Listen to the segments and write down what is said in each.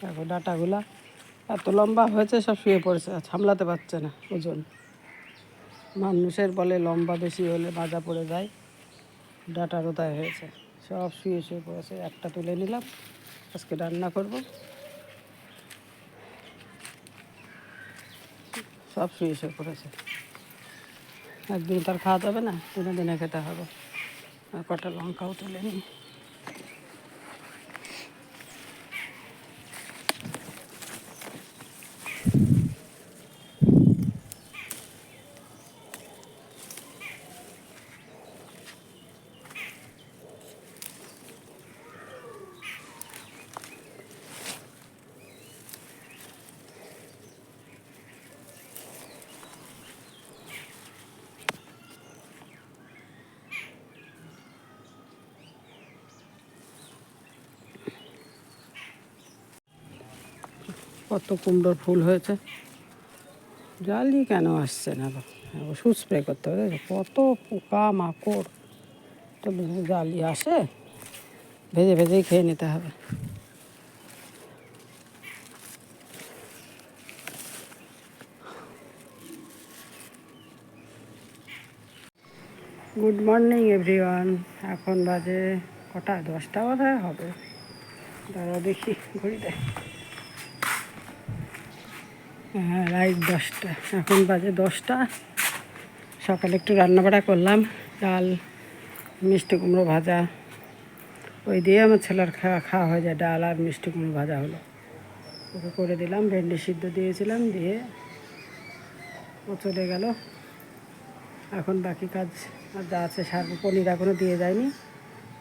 দেখো ডাটাগুলা এত লম্বা হয়েছে, সব শুয়ে পড়েছে সামলাতে পারছে না ওজন। মানুষের বলে লম্বা বেশি হলে মাজা পড়ে যায় ডাটারও তাই হয়েছে? সব শুয়ে শুয়ে পড়েছে, একটা তুলে নিলাম, আজকে রান্না করব। সব শুয়ে শুয়ে পড়েছে। একদিন তার খাওয়া যাবে না, দিনে দিনে খেতে হবে। আর কটা লঙ্কাও তুলে নিই। কত কুমড়োর ফুল হয়েছে। জালি কেন আসছে না ওষুধ স্প্রে করতে হবে কত পোকা মাকড়। তো জালি আসে, ভেজে ভেজেই খেয়ে নিতে হবে। গুড মর্নিং এভরিওয়ান এখন বাজে কটা? দশটা বোধহয় হবে। দাঁড়া দেখি, ঘড়িতে। হ্যাঁ রাইট দশটা। এখন বাজে দশটা। সকালে একটু রান্নাবাড়া করলাম, ডাল, মিষ্টি কুমড়ো ভাজা। ওই দিয়ে আমার ছেলের খাওয়া খাওয়া হয়ে যায়, ডাল আর মিষ্টি কুমড়ো ভাজা হলো। ওকে করে দিলাম, ভেন্ডি সিদ্ধ দিয়েছিলাম, দিয়ে ও চলে গেল। এখন বাকি কাজ আর যা আছে সার পনির এখনও দিয়ে যায়নি।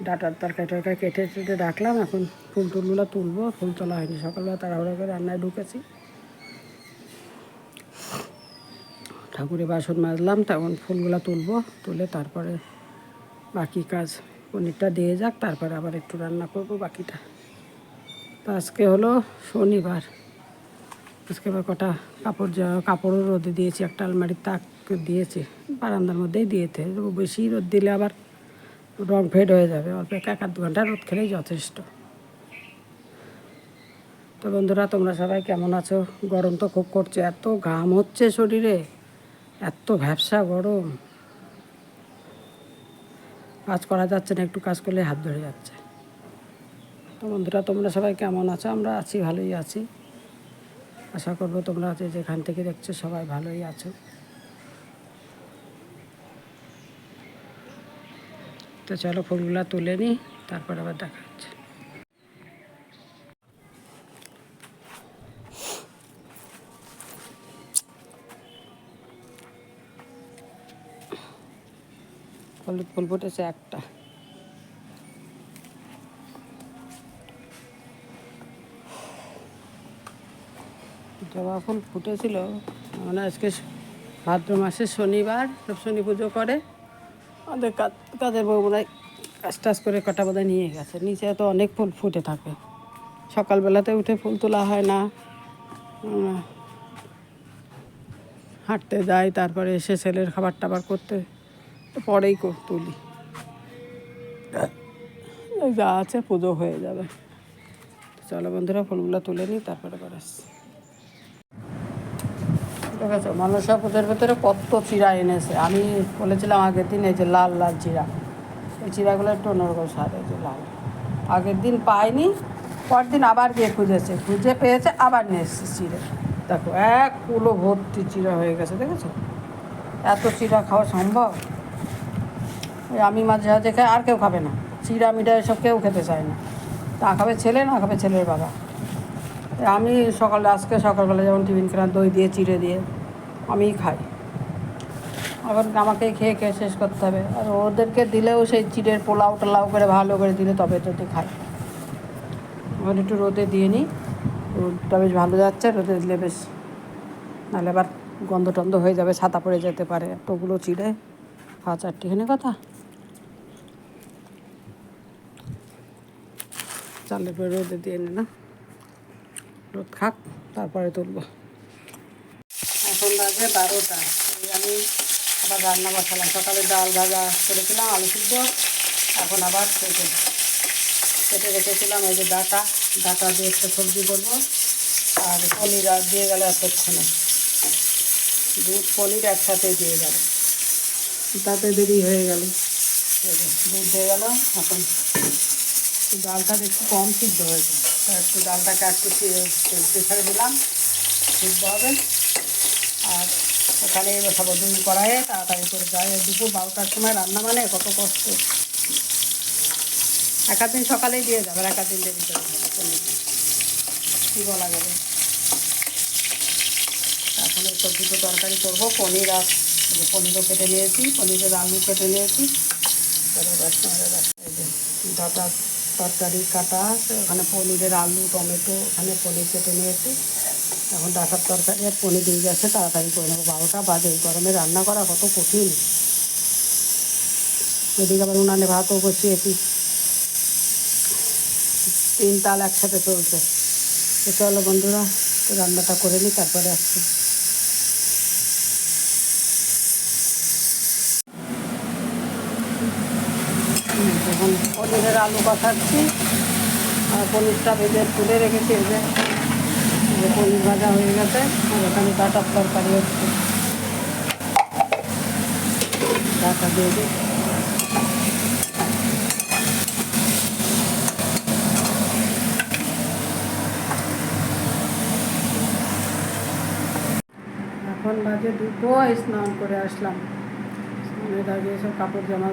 ডাটার তরকারি টরকারি কেটে কেটে রাখলাম। এখন ফুল টুলগুলো তুলবো। ফুল তোলা হয়নি। সকালবেলা তাড়াহুড়ো করে রান্নায় ঢুকেছি। ঠাকুরে বাসন মাজলাম, তখন ফুলগুলো তুলবো, তুলে তারপরে বাকি কাজ পনিরটা দিয়ে যাক, তারপরে আবার একটু রান্না করব বাকিটা। তো আজকে হলো শনিবার। আজকে আবার কটা কাপড় কাপড়ও রোদে দিয়েছি, একটা আলমারির তাক দিয়েছি, বারান্দার মধ্যেই দিয়েছে। বেশি রোদ দিলে আবার রং ফেড হয়ে যাবে, অল্প এক এক আধ ঘণ্টা রোদ খেলেই যথেষ্ট। তো বন্ধুরা, তোমরা সবাই কেমন আছো? গরম তো খুব করছে, এত ঘাম হচ্ছে শরীরে। এত ভ্যাবসা গরম। কাজ করা যাচ্ছে না, একটু কাজ করলে হাত ধরে যাচ্ছে। তো বন্ধুরা, তোমরা সবাই কেমন আছো? আমরা আছি, ভালোই আছি। আশা করব তোমরা যেখান থেকে দেখছ সবাই ভালোই আছো। তো চলো ফুলগুলো তুলে নিই, তারপর আবার দেখা হচ্ছে। হলুদ ফুল ফুটেছে একটা। জবা ফুল ফুটেছিল মানে আজকে ভাদ্র মাসে শনিবার, সব শনি পুজো করে। আমাদের কাজের বউ বোধ কাজ টাজ করে কটা বোধহয় নিয়ে গেছে। নিচে তো অনেক ফুল ফুটে থাকে। সকালবেলাতে উঠে ফুল তোলা হয় না। হাঁটতে যাই, তারপরে এসে ছেলের খাবার টাবার করতে পরেই তুলি। এই যা আছে পুজো হয়ে যাবে। চলো বন্ধুরা ফুলগুলো তুলে নিই তারপরে আবার আসছি। ঠিক আছে মনসা পুজোর ভেতরে কত চিরা এনেছে। আমি বলেছিলাম আগের দিন এই যে লাল লাল চিরা। এই চিরাগুলো একটু অন্যরকম স্বাদ এই যে লাল। আগের দিন পাইনি পরের দিন আবার গিয়ে খুঁজেছে। খুঁজে পেয়েছে আবার নিয়ে এসছে চিড়ে। দেখো এক কুলো ভর্তি চিরা হয়ে গেছে দেখেছ? এত চিরা খাওয়া সম্ভব? আমি মাঝে মাঝে খাই আর কেউ খাবে না। চিরা মিঠা এসব কেউ খেতে চায় না। না খাবে ছেলে না খাবে ছেলের বাবা। আমি সকালে আজকে সকালবেলা যেমন টিফিন খেলাম, দই দিয়ে, চিড়ে দিয়ে, আমিই খাই। এখন আমাকেই খেয়ে খেয়ে শেষ করতে হবে। আর ওদেরকে দিলেও সেই চিড়ের পোলাও টোলাও করে ভালো করে দিলে তবে তো খাই এখন একটু রোদে দিয়ে নিই। রোদটা বেশ ভালো যাচ্ছে, রোদে দিলে বেশ নাহলে আবার গন্ধ টন্ধ হয়ে যাবে, ছাতা পড়ে যেতে পারে। এতগুলো চিড়ে, খাওয়া চারটিখানে কথা। চালের পরে রোদে দিয়ে নে না। রোদ খাক তারপরে তুলবো। এখন বাজে বারোটা। আমি আবার রান্না বসালাম। সকালে ডাল ভাজা করেছিলাম আলু সিদ্ধ। এখন আবার কেটে কেটে রেখেছিলাম এই যে ডাটা। ডাটা দিয়ে একটা সবজি করব। আর পনির আর দিয়ে গেলে এতক্ষণে। দুধ পনির একসাথে দিয়ে গেল। তাতে দেরি হয়ে গেল। দুধ দিয়ে গেল এখন একটু ডালটা একটু কম সিদ্ধ হয়েছে একটু ডালটাকে একটু প্রেশারে দিলাম, সিদ্ধ হবে। আর ওখানে বসাবো দুই কড়াইয়ে তাড়াতাড়ি করে যায়। দুপুর বারোটার সময় রান্না মানে কত কষ্ট। এক দিন সকালেই দিয়ে যাবে, আর এক দিন করে যাবে। পনিরটা কী বলা যাবে? এই সব দুটো তরকারি করব, পনির আর পনিরও কেটে নিয়েছি, পনিরের আলু কেটে নিয়েছি। এবার রসমালাই রাখতে এই যে ডাটা তরকারি কাটা আছে, ওখানে পনিরের আলু, টমেটো, ওখানে পনির কেটে নিয়েছি। এখন ডাটার তরকারি আর পনির দিয়ে গেছে তাড়াতাড়ি করে নেব। বারোটা বাজে গরমে রান্না করা কত কঠিন। এদিকে আবার উনানে ভাতও বসিয়েছি। তিন তাল একসাথে চলছে। তো চলো বন্ধুরা রান্নাটা করে নিই, তারপরে আসছি হুম, এখন আলু কষাচ্ছি আর পনিরটা ভেজে তুলে রেখেছি যে পনির ভাজা হয়ে গেছে। আর ওখানে ডাটার তরকারি হচ্ছে। ডাটা দিয়ে দিই। এখন বাজে দুটো, স্নান করে আসলাম। আগে সব কাপড় জামা,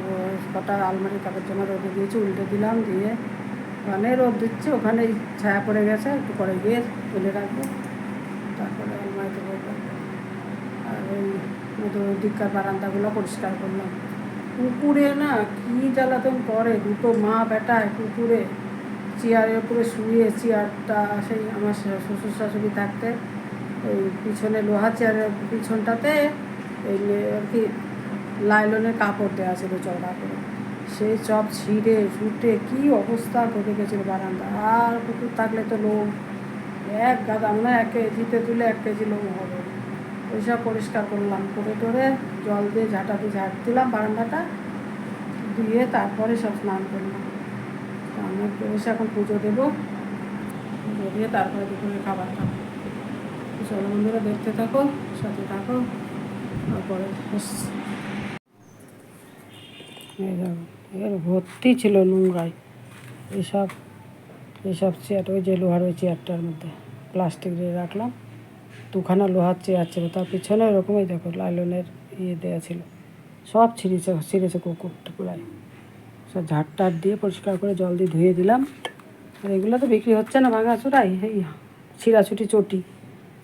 কটা আলমারি কাপড় জামা রোদে দিয়েছি, উল্টে দিলাম, দিয়ে ওখানে রোদ দিচ্ছে, ওখানেই ছায়া পড়ে গেছে, একটু পরে গিয়ে তুলে রাখব। তারপরে আলমারিতে বলব আর ওই দিককার বারান্দাগুলো পরিষ্কার করলাম। কুকুরে না কী জ্বালাতন করে, দুটো মা বেটায় কুকুরে। চেয়ারের উপরে শুয়ে চেয়ারটা সেই আমার শ্বশুর শাশুড়ি থাকতে, ওই পিছনে লোহা চেয়ারের পিছনটাতে, এই আর কি লাইলনের কাপড় দেওয়া ছিল চওড়া করে। সেই সব ছিঁড়ে ফুটে কী অবস্থা করে গেছিল বারান্দা আর কুকুর থাকলে তো লোম। এক গাদা হয় এক কেজিতে তুলে এক কেজি লোম হবে। ওইসব পরিষ্কার করলাম, করে টরে জল দিয়ে ঝাঁটা দিয়ে ঝাঁট দিলাম বারান্দাটা, দিয়ে তারপরে সব স্নান করলাম। করে এসে এখন পুজো দেবো। পুজো দিয়ে তারপরে দুপুরে খাবার খাব। চলো বন্ধুরা দেখতে থাকো, সাথে থাকো, তারপরে। এর ভর্তি ছিল নোংরায় এইসব এইসব চেয়ার ওই যে লোহার ওই চেয়ারটার মধ্যে প্লাস্টিক দিয়ে রাখলাম। দুখানা লোহার চেয়ার ছিল, তার পিছনে ওরকমই দেখো লাইলনের ইয়ে দেওয়া ছিল। সব ছিঁড়েছে ছিঁড়েছে কুকুর টুকুরায় সব ঝাড় দিয়ে পরিষ্কার করে জল দিয়ে ধুয়ে দিলাম। আর এগুলো তো বিক্রি হচ্ছে না ভাঙা চূড়াই এই ছিঁড়াছুটি চটি।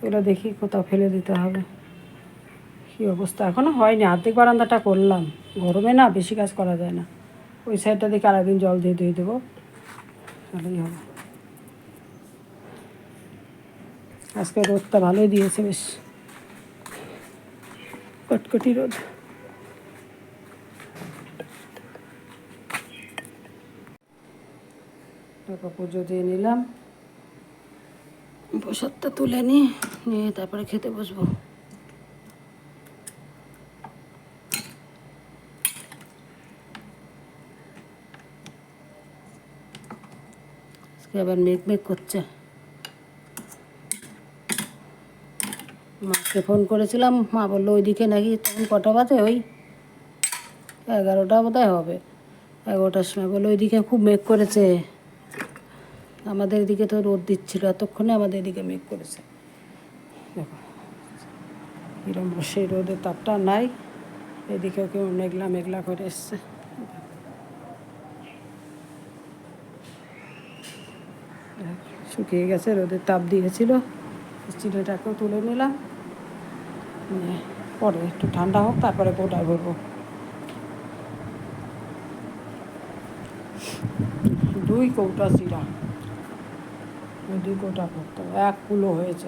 এগুলো দেখি কোথাও ফেলে দিতে হবে। কী অবস্থা? এখনও হয়নি, আর্ধেক বারান্দাটা করলাম। গরমে না বেশি কাজ করা যায় না। ওই সাইডটা দিকে আরেকদিন জল দিয়ে ধুয়ে দেবো। তাহলেই হবে। আজকে রোদটা ভালোই দিয়েছে বেশ। কটকটি রোদ। পুজো দিয়ে নিলাম। প্রসাদটা তুলে নিয়ে তারপরে খেতে বসবো। আজকে আবার মেঘ মেঘ করছে। মাকে ফোন করেছিলাম, মা বলল, ওইদিকে নাকি তখন কটা বাজে ওই? এগারোটা বোধহয় হবে। এগারোটার সময়। বলল, ওইদিকে খুব মেঘ করেছে। আমাদের এদিকে তো রোদ দিচ্ছিল, এতক্ষণে আমাদের এদিকে মেঘ করেছে। দেখো এরকম সেই রোদের তাপটা নাই। এদিকেও কেউ মেঘলা মেঘলা করে এসছে। শুকিয়ে গেছে রোদের তাপ দিয়েছিল। চিড়েটাকেও তুলে নিলাম। পরে একটু ঠান্ডা হোক, তারপরে গোটায় ভরবো। দুই কৌটা চিরা দুই কৌটা ভরতে এক কুলো হয়েছে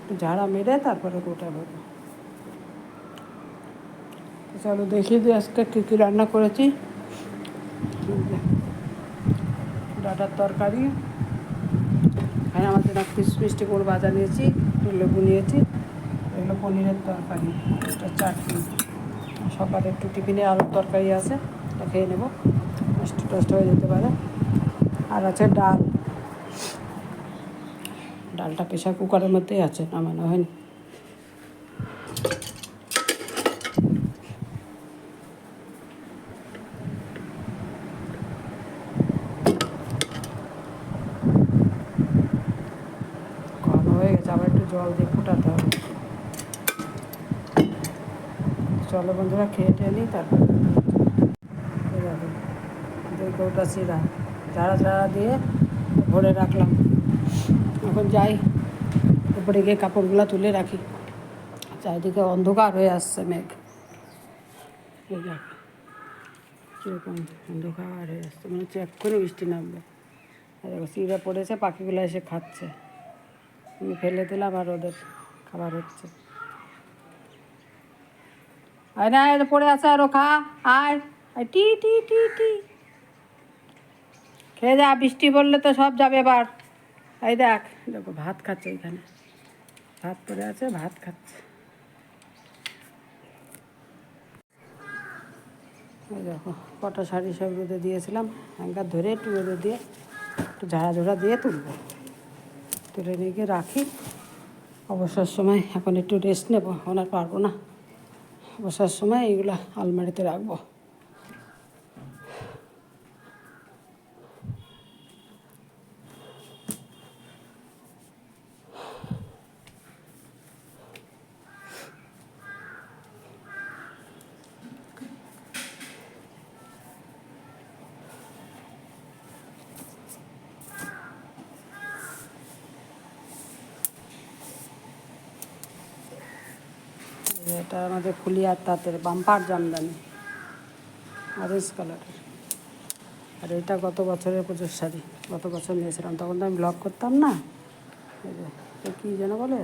একটু ঝাড়া মেরে তারপরে গোটা ভরবো। চলো দেখিয়ে দিই আজকে কী কী রান্না করেছি। ডাটার তরকারি। এখানে আমাদের না মিষ্টি কুমড়ো ভাজা নিয়েছি, একটু লেবু নিয়েছি। এগুলো পনিরের তরকারি, একটা চাটনি। সকালে একটু টিফিনে আলুর তরকারি আছে, এটা খেয়ে নেব। নষ্ট টষ্ট হয়ে যেতে পারে। আর আছে ডাল। ডালটা প্রেশার কুকারের মধ্যেই আছে, নামানো হয়নি ঘন হয়ে গেছে আবার একটু জল দিয়ে ফুটাতে হবে। চলো বন্ধুরা, খেয়ে টেয়ে নিই, তারপর দুই কৌটা চিরা ঝাড়া ঝাড়া দিয়ে ভরে রাখলাম। এখন যাই, উপরে গিয়ে কাপড়গুলো তুলে রাখি। চারিদিকে অন্ধকার হয়ে আসছে মেঘ। এই কীরকম অন্ধকার হয়ে আসছে মানে চেক করে বৃষ্টি নামবে। আর চিড়া পড়েছে, পাখিগুলো এসে খাচ্ছে। ফেলে দিলাম আর ওদের খাবার হচ্ছে। পড়ে আছে আরও খা, আয় আয়, টি টি টি টি। খেয়ে যা, বৃষ্টি পড়লে তো সব যাবে এবার। এই দেখ, দেখো ভাত খাচ্ছে এখানে। ভাত পড়ে আছে, ভাত খাচ্ছে। দেখো, কটা শাড়ি সব রোদে দিয়েছিলাম। হ্যাঙ্গার ধরে একটু রোদে দিয়ে, একটু ঝাড়া ঝোড়া দিয়ে তুলবো। তুলে নিয়ে গিয়ে রাখি। অবসর সময় এখন একটু রেস্ট নেব আর পারব না। অবসর সময় এইগুলো আলমারিতে রাখব। এটা আমাদের ফুলিয়ার তাঁতের বাম্পার জামদানি অরেঞ্জ কালারের। আর এটা গত বছরের পুজোর শাড়ি, গত বছর নিয়েছিলাম। তখন তো আমি ব্লগ করতাম না। কী যেন বলে?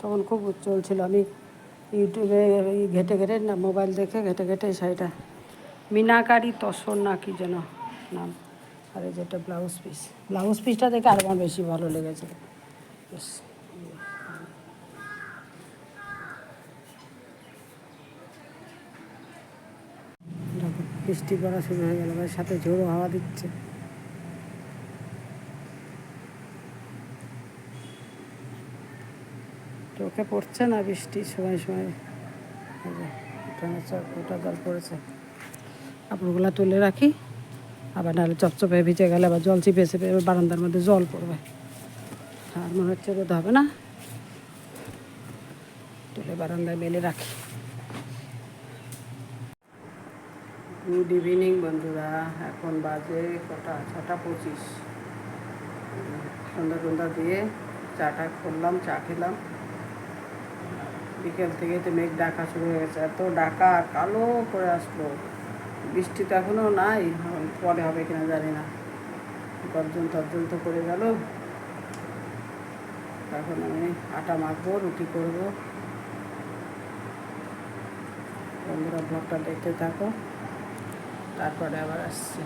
তখন খুব চলছিল। আমি ইউটিউবে ঘেটে ঘেটে না, মোবাইল দেখে ঘেটে ঘেটে এই শাড়িটা। মিনাকারি তসর না কি যেন নাম। আর যেটা ব্লাউজ পিস ব্লাউজ পিসটা দেখে আর আমার বেশি ভালো লেগেছে। বেশ দেখো বৃষ্টি পড়া শুরু হয়ে গেল, এবার সাথে ঝোড়ো হাওয়া দিচ্ছে। চোখে পড়ছে না বৃষ্টি, সময় সময় ওটা জল পড়েছে। কাপড়গুলো তুলে রাখি, আবার নাহলে চপচপে ভিজে গেলে আবার জল চিপে চেপে বারান্দার মধ্যে জল পড়বে। আর মনে হচ্ছে রোদ হবে না। তুলে বারান্দায় মেলে রাখি। গুড ইভিনিং বন্ধুরা। এখন বাজে কটা? ছটা পঁচিশ। সন্ধ্যা টন্ধা দিয়ে চাটা করলাম, চা খেলাম। বিকেল থেকে তো মেঘ ডাকা শুরু হয়ে গেছে। এত ডাকা, কালো করে আসলো। বৃষ্টি তো এখনও নাই, পরে হবে কিনা জানি না। গর্জন তর্জন তো করে গেল। এখন আমি আটা মাখবো, রুটি করব। বন্ধুরা, ব্লগটা দেখতে থাকো। তারপরে আবার আসছি।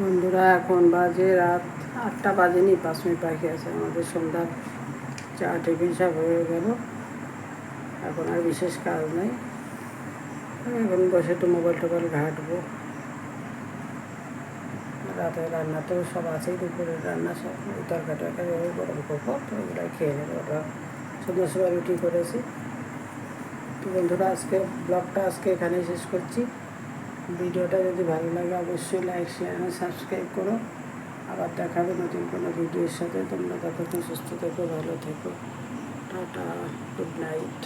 বন্ধুরা, এখন বাজে রাত আটটা বাজেনি, পাঁচ মিনিট পাখি আছে। আমাদের সন্ধ্যা চা, টিফিন সব হয়ে গেল। এখন আর বিশেষ কাজ নেই। এখন বসে একটু মোবাইল টোবাইল ঘাঁটবো। রাতে রান্না তো সব আছেই, দুপুরের রান্না সব। টরকারি, ওই গরম করব তো ওগুলাই খেয়ে নেব। ওটা সন্ধ্যার সময় রুটি করেছি। বন্ধুরা, আজকে ব্লগটা আজকে এখানেই শেষ করছি। ভিডিওটা যদি ভালো লাগে, অবশ্যই লাইক শেয়ার সাবস্ক্রাইব করো। আবার দেখাবে নতুন কোনো ভিডিওর সাথে। তোমরা ততক্ষণ সুস্থ থেকো, ভালো থেকো। Tata good night